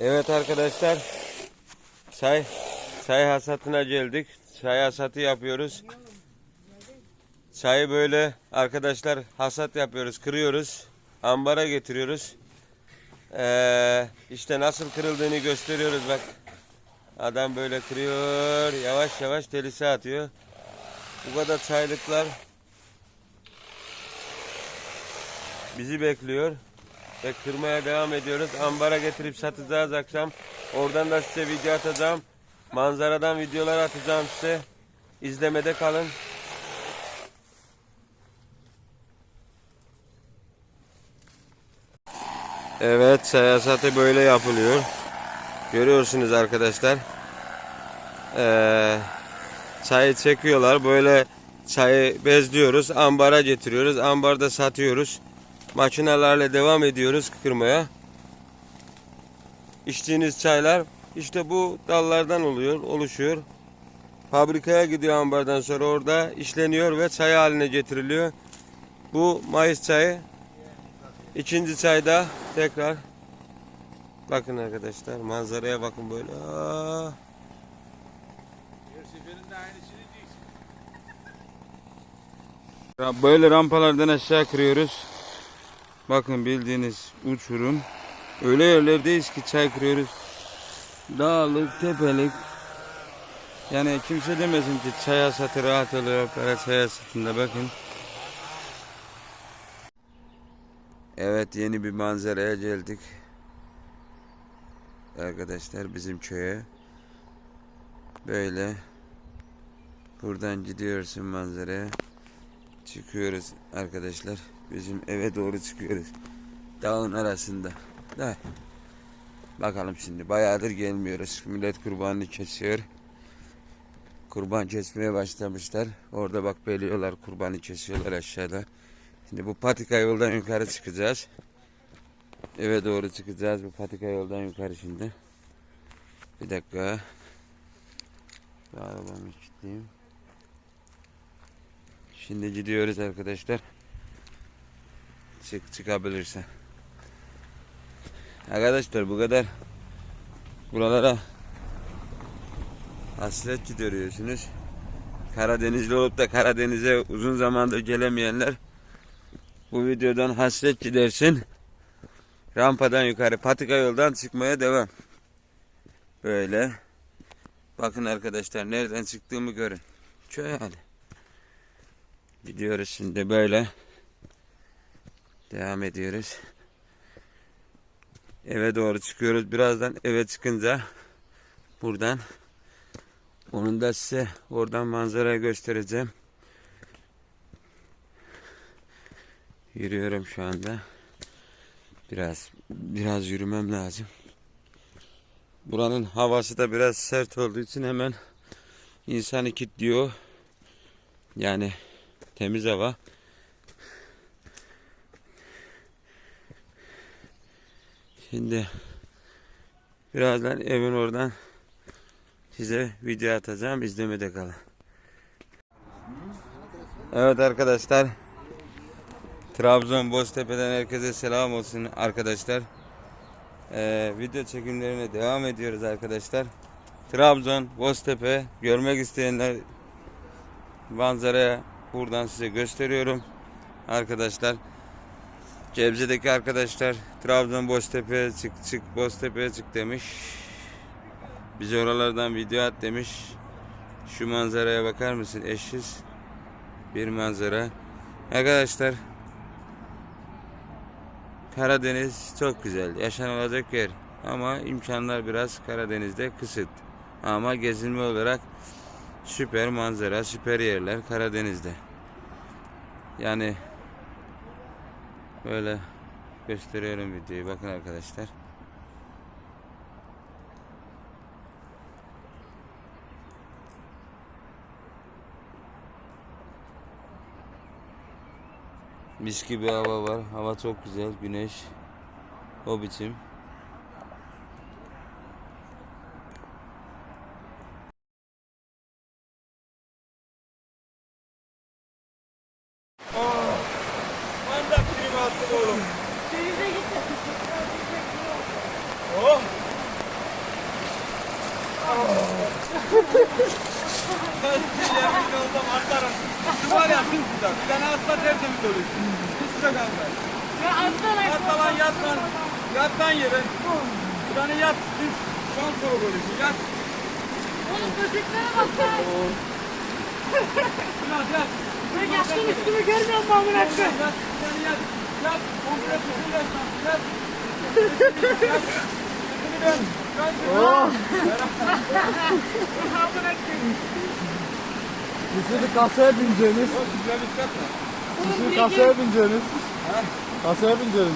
Evet arkadaşlar. Çay çay hasatına geldik. Çay hasatı yapıyoruz. Çayı böyle arkadaşlar hasat yapıyoruz, kırıyoruz. Ambara getiriyoruz. Ee, işte nasıl kırıldığını gösteriyoruz bak. Adam böyle kırıyor, yavaş yavaş telisi atıyor. Bu kadar çaylıklar bizi bekliyor ve kırmaya devam ediyoruz. Ambara getirip satacağız akşam. Oradan da size video atacağım. Manzaradan videolar atacağım size. İzlemede kalın. Evet, seyasatı böyle yapılıyor. Görüyorsunuz arkadaşlar. Ee, çayı çekiyorlar. Böyle çayı bezliyoruz. Ambara getiriyoruz. Ambarda satıyoruz. Makinelerle devam ediyoruz kırmaya. İçtiğiniz çaylar işte bu dallardan oluyor, oluşuyor. Fabrikaya gidiyor ambardan sonra orada işleniyor ve çay haline getiriliyor. Bu Mayıs çayı. İkinci çayda tekrar bakın arkadaşlar manzaraya bakın böyle. Ya Böyle rampalardan aşağı kırıyoruz. Bakın bildiğiniz uçurum. Öyle yerlerdeyiz ki çay kırıyoruz. Dağlık, tepelik. Yani kimse demesin ki çay hasatı rahat oluyor. Para çay hasatında bakın. Evet yeni bir manzaraya geldik. Arkadaşlar bizim köye. Böyle. Buradan gidiyorsun manzaraya. Çıkıyoruz arkadaşlar. Bizim eve doğru çıkıyoruz. Dağın arasında. Da. Bakalım şimdi bayağıdır gelmiyoruz. Millet kurbanını kesiyor. Kurban kesmeye başlamışlar. Orada bak beliyorlar kurbanı kesiyorlar aşağıda. Şimdi bu patika yoldan yukarı çıkacağız. Eve doğru çıkacağız bu patika yoldan yukarı şimdi. Bir dakika. Arabamı kilitleyeyim. Şimdi gidiyoruz arkadaşlar. Çık çıkabilirse. Arkadaşlar bu kadar buralara hasret gidiyorsunuz. Karadenizli olup da Karadeniz'e uzun zamandır gelemeyenler bu videodan hasret gidersin. Rampadan yukarı patika yoldan çıkmaya devam. Böyle. Bakın arkadaşlar nereden çıktığımı görün. Köy. Gidiyoruz şimdi böyle. Devam ediyoruz. Eve doğru çıkıyoruz. Birazdan eve çıkınca buradan onun da size oradan manzarayı göstereceğim. Yürüyorum şu anda. Biraz biraz yürümem lazım. Buranın havası da biraz sert olduğu için hemen insanı kilitliyor. Yani temiz hava. Şimdi birazdan evin oradan size video atacağım. İzlemede kalın. Evet arkadaşlar. Trabzon Boztepe'den herkese selam olsun arkadaşlar. Ee, video çekimlerine devam ediyoruz arkadaşlar. Trabzon Boztepe görmek isteyenler manzaraya buradan size gösteriyorum arkadaşlar. Gebze'deki arkadaşlar Trabzon Boztepe'ye çık çık Boztepe'ye çık demiş. Bize oralardan video at demiş. Şu manzaraya bakar mısın? Eşsiz bir manzara. Arkadaşlar Karadeniz çok güzel. Yaşanılacak yer. Ama imkanlar biraz Karadeniz'de kısıt. Ama gezinme olarak süper manzara, süper yerler Karadeniz'de. Yani böyle gösteriyorum videoyu. Bakın arkadaşlar. Mis gibi hava var. Hava çok güzel. Güneş. O biçim. Oh! Yemin olsam atlarım. Şu var ya sımsıcak. Bir tane atla tertemiz olur. Hiç sıcak almaz. Ya alttan Yat aşağı. lan yat lan. Yat lan yere. Bir tane yat. Düş. Son soğuk olur. Yat. Oğlum böceklere bak sen. Yat yat. Ben yattım üstümü görmüyor musun amına Yat koyayım? yat. Bir tane yat. Yat. Komple tutun yat lan. Yat. Yat. Sırtını dön. Dön. Şimdi kasaya bineceğiniz. Güzel bir kat mı? Şimdi kasaya bineceğiniz. Kasaya bineceğiniz